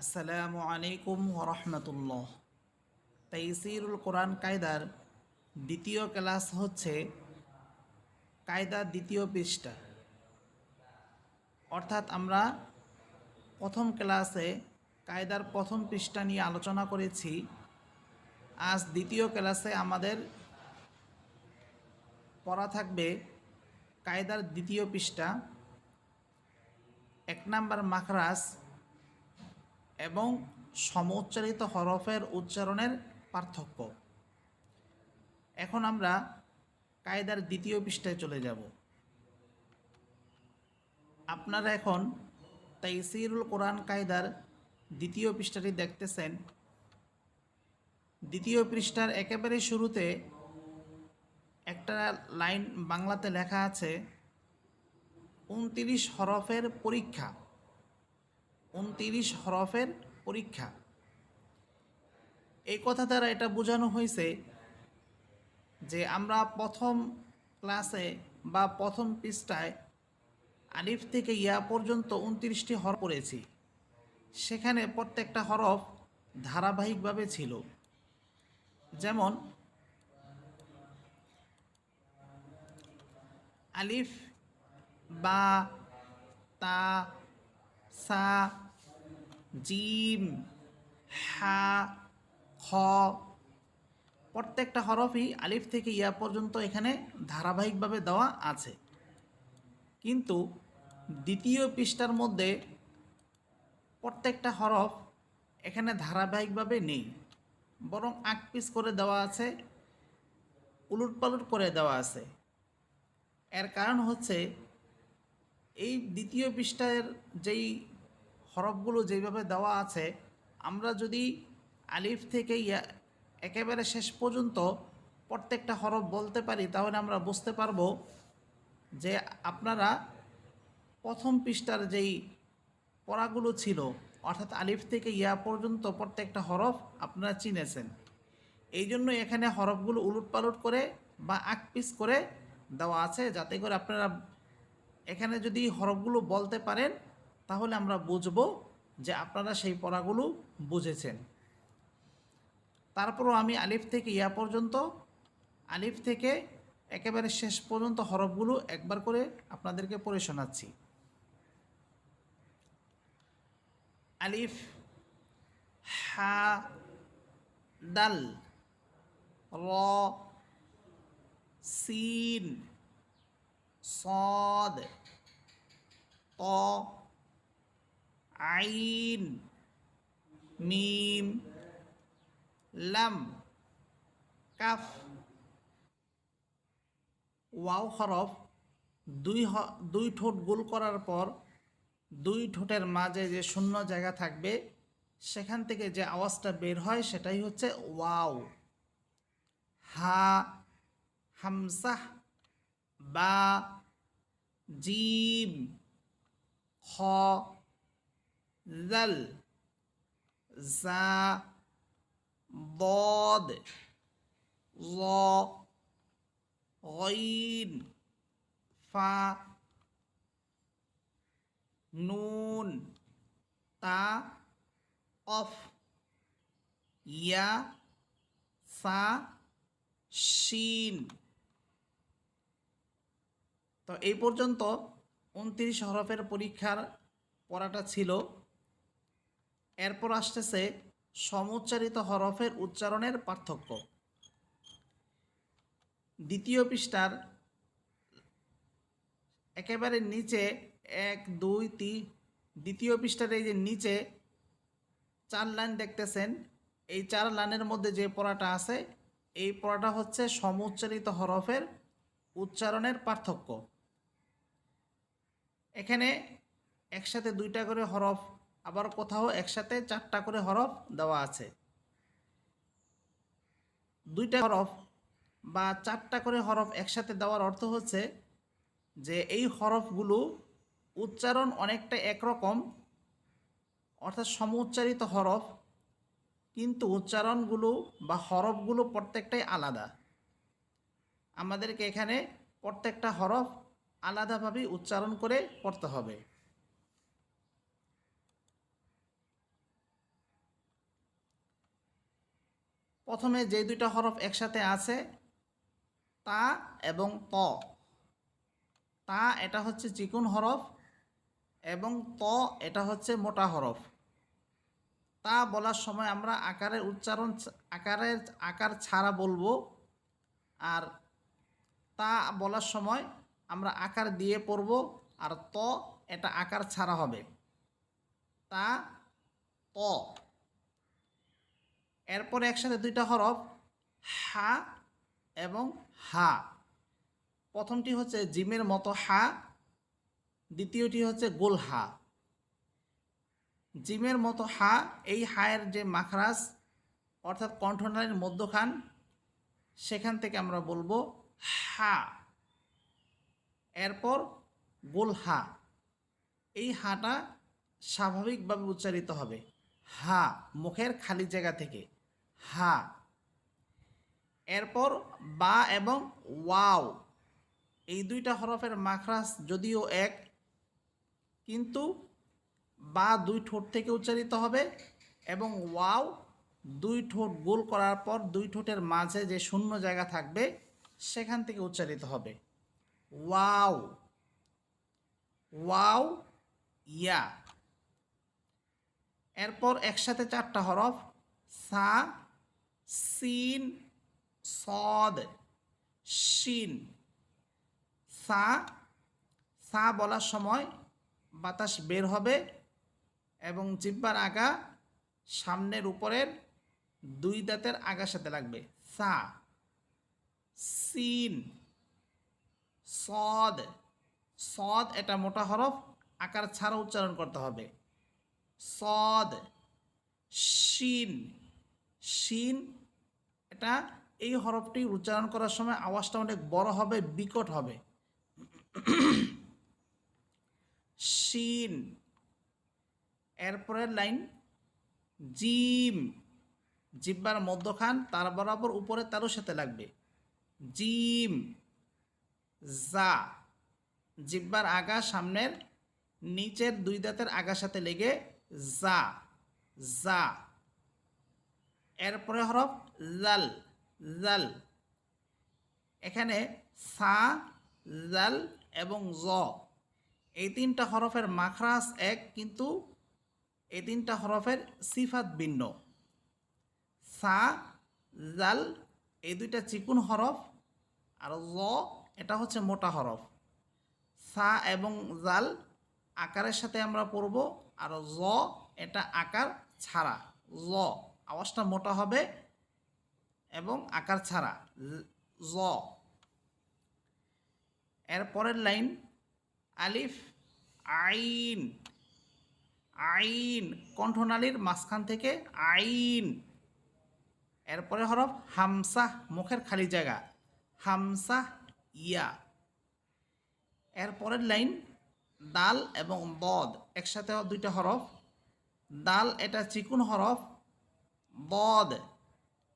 আসসালামু আলাইকুম ওরহমতুল্লাহ। তাইসিরুল কোরআন কায়দার দ্বিতীয় ক্লাস হচ্ছে কায়দার দ্বিতীয় পৃষ্ঠা। অর্থাৎ আমরা প্রথম ক্লাসে কায়দার প্রথম পৃষ্ঠা নিয়ে আলোচনা করেছি। আজ দ্বিতীয় ক্লাসে আমাদের পড়া থাকবে কায়দার দ্বিতীয় পৃষ্ঠা। এক নাম্বার মাখরাজ এবং সমুচ্চারিত হরফের উচ্চারণের পার্থক্য। এখন আমরা কায়দার দ্বিতীয় পৃষ্ঠায় চলে যাব। আপনারা এখন তাইসিরুল কোরআন কায়দার দ্বিতীয় পৃষ্ঠাটি দেখতেছেন। দ্বিতীয় পৃষ্ঠার একেবারে শুরুতে একটা লাইন বাংলাতে লেখা আছে, উনতিরিশ হরফের পরীক্ষা। উনতিরিশ হরফের পরীক্ষা। এই কথা দ্বারা এটা বোঝানো হয়েছে যে আমরা প্রথম ক্লাসে বা প্রথম পৃষ্ঠায় আলিফ থেকে ইয়া পর্যন্ত উনত্রিশটি হরফ পড়েছি। সেখানে প্রত্যেকটা হরফ ধারাবাহিকভাবে ছিল। যেমন, আলিফ বা তা সা জিম, হা, খ, প্রত্যেকটা হরফই আলিফ থেকে ইয়া পর্যন্ত এখানে ধারাবাহিকভাবে দেওয়া আছে। কিন্তু দ্বিতীয় পৃষ্ঠার মধ্যে প্রত্যেকটা হরফ এখানে ধারাবাহিকভাবে নেই। বরং আক পিস করে দেওয়া আছে, উলুট পালুট করে দেওয়া আছে। এর কারণ হচ্ছে এই দ্বিতীয় পৃষ্ঠার যেই হরফগুলো যেভাবে দেওয়া আছে, আমরা যদি আলিফ থেকে ইয়া একেবারে শেষ পর্যন্ত প্রত্যেকটা হরফ বলতে পারি, তাহলে আমরা বুঝতে পারব যে আপনারা প্রথম পৃষ্ঠার যেই পড়াগুলো ছিল, অর্থাৎ আলিফ থেকে ইয়া পর্যন্ত প্রত্যেকটা হরফ আপনারা চিনেছেন। এই জন্য এখানে হরফগুলো উলুট পালট করে বা আক পিস করে দেওয়া আছে, যাতে করে আপনারা এখানে যদি হরফগুলো বলতে পারেন তাহলে আমরা বুঝব যে আপনারা সেই পড়াগুলো বুঝেছেন। তারপরও আমি আলিফ থেকে ইয়া পর্যন্ত, আলিফ থেকে একেবারে শেষ পর্যন্ত হরফগুলো একবার করে আপনাদেরকে পড়ে শোনাচ্ছি। আলিফ, হা, দাল, র, সিন, সদ, ত আইন, মিম, লাম, কাফ, ওয়াও হরফ, দুই দুই ঠোঁট গোল করার পর দুই ঠোঁটের মাঝে যে শূন্য জায়গা থাকবে, সেখান থেকে যে আওয়াজটা বের হয় সেটাই হচ্ছে ওয়াও। হা হামসাহ বা, জিম, খ জাল জা ضاد ظ غين ফা নুন তা অফ ইয়া সা শিন তো এই পর্যন্ত উনত্রিশ হরফের পরীক্ষার পড়াটা ছিল এরপর আসতেছে সমুচ্চারিত হরফের উচ্চারণের পার্থক্য। দ্বিতীয় পৃষ্ঠার একেবারে নিচে এক, দুই, তিন, দ্বিতীয় পৃষ্ঠার এই যে নিচে চার লাইন দেখতেছেন, এই চার লাইনের মধ্যে যে পড়াটা আছে, এই পড়াটা হচ্ছে সমুচ্চারিত হরফের উচ্চারণের পার্থক্য। এখানে একসাথে দুইটা করে হরফ আবার কোথাও একসাথে চারটা করে হরফ দেওয়া আছে। দুইটা হরফ বা চারটা করে হরফ একসাথে দেওয়ার অর্থ হচ্ছে যে এই হরফগুলো উচ্চারণ অনেকটা একরকম, অর্থাৎ সমুচ্চারিত হরফ, কিন্তু উচ্চারণগুলো বা হরফগুলো প্রত্যেকটাই আলাদা। আমাদেরকে এখানে প্রত্যেকটা হরফ আলাদাভাবে উচ্চারণ করে পড়তে হবে। প্রথমে যে দুইটা হরফ একসাথে আছে, তা এবং ত। তা এটা হচ্ছে চিকুন হরফ এবং ত এটা হচ্ছে মোটা হরফ। তা বলার সময় আমরা আকারের উচ্চারণ আকারের আকার ছাড়া বলব। আর তা বলার সময় আমরা আকার দিয়ে পড়ব, আর ত এটা আকার ছাড়া হবে। তা, ত। এরপরে একসাথে দুইটা হরফ, হা এবং হা। প্রথমটি হচ্ছে জিমের মতো হা, দ্বিতীয়টি হচ্ছে গোল হা। জিমের মতো হা, এই হায়ের যে মাখরাজ, অর্থাৎ কণ্ঠনালীর মধ্যখান, সেখান থেকে আমরা বলব হা। এরপর গোল হা। এই হাটা স্বাভাবিকভাবে উচ্চারিত হবে হা, মুখের খালি জায়গা থেকে। হা। এরপর বা এবং ওয়াও। এই দুইটা হরফের মাখরাজ যদিও এক, কিন্তু বা দুই ঠোঁট থেকে উচ্চারিত হবে এবং ওয়াও দুই ঠোঁট গোল করার পর দুই ঠোঁটের মাঝে যে শূন্য জায়গা থাকবে সেখান থেকে উচ্চারিত হবে। ওয়াও। Wow, yeah. এরপর একসাথে চারটা হরফ, সা সিন সদ শিন সা সা বলার সময় বাতাস বের হবে এবং জিব্বার আগা সামনের উপরের দুই দাঁতের আগার সাথে লাগবে। সা সিন সদ সদ এটা মোটা হরফ, আকার ছাড়া উচ্চারণ করতে হবে। সদ শিন শিন এটা এই হরফটি উচ্চারণ করার সময় আওয়াজটা অনেক বড় হবে, বিকট হবে। শিন। এরপরের লাইন, জিম। জিব্বার মধ্যখান, তার বরাবর উপরে তারও সাথে লাগবে। জিম। জা। জিব্বার আগা সামনের নিচের দুই দাঁতের আগার সাথে লেগে জা। জা। এরপরে হরফ জাল জাল। এখানে সা, জাল এবং জ। এই তিনটা হরফের মাখরাজ এক, কিন্তু এই তিনটা হরফের সিফাত ভিন্ন। সা, জাল, এই দুইটা চিকুন হরফ, আর জ, এটা হচ্ছে মোটা হরফ। সা এবং জাল আকারের সাথে আমরা পড়ব, আর জ, এটা আকার ছাড়া। জ, আওয়াজটা মোটা হবে এবং আকার ছাড়া জ- এর পরের লাইন, আলিফ, আইন। আইন, কণ্ঠনালীর মাঝখান থেকে আইন। এরপরে হরফ, হামসা, মুখের খালি জায়গা। হামসা, ইয়া। এর পরের লাইন, দাল এবং বদ একসাথে দুইটা হরফ। দাল, এটা চিকুন হরফ। বদ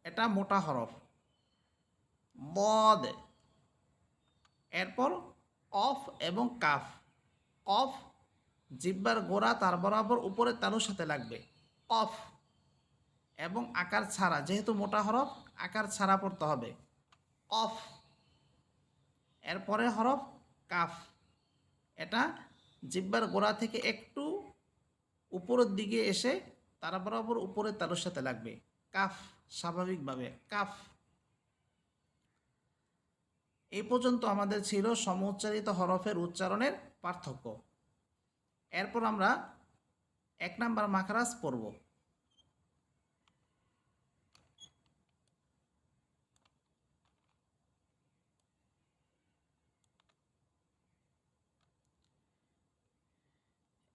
এটা মোটা হরফ। বদ এরপর অফ এবং কাফ। অফ, জিব্বার গোড়া তার বরাবর উপরে তালুর সাথে লাগবে। অফ। এবং আকার ছাড়া, যেহেতু মোটা হরফ, আকার ছাড়া পড়তে হবে। অফ। এরপরে হরফ কাফ। এটা জিব্বার গোড়া থেকে একটু উপরের দিকে এসে তার বরাবর উপরের তালুর সাথে লাগবে। কাফ, স্বাভাবিকভাবে কাফ। এই পর্যন্ত আমাদের ছিল সমউচ্চারিত হরফের উচ্চারণের পার্থক্য। এরপর আমরা এক নাম্বার মাখারাজ পড়ব।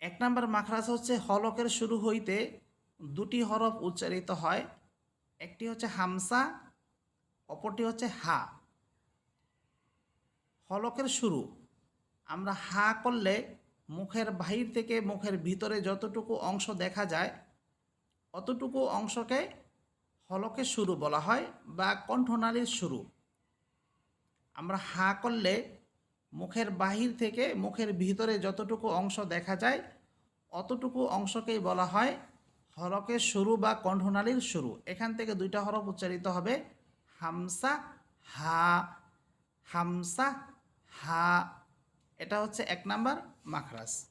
এক নাম্বার মাখরাজ হচ্ছে হলকের শুরু হইতে দুটি হরফ উচ্চারিত হয় একটি হচ্ছে হামসা, অপরটি হচ্ছে হা। হলকের শুরু। আমরা হা করলে মুখের বাহির থেকে মুখের ভিতরে যতটুকু অংশ দেখা যায়, অতটুকু অংশকে হলকের শুরু বলা হয় বা কণ্ঠনালীর শুরু। আমরা হা করলে মুখের বাহির থেকে মুখের ভিতরে যতটুকু অংশ দেখা যায়, অতটুকু অংশকেই বলা হয় হরকের শুরু বা কণ্ঠনালীর শুরু। এখান থেকে দুইটা হরফ উচ্চারিত হবে। হামসা, হা হামসা, হা। এটা হচ্ছে এক নাম্বার মাখরাজ।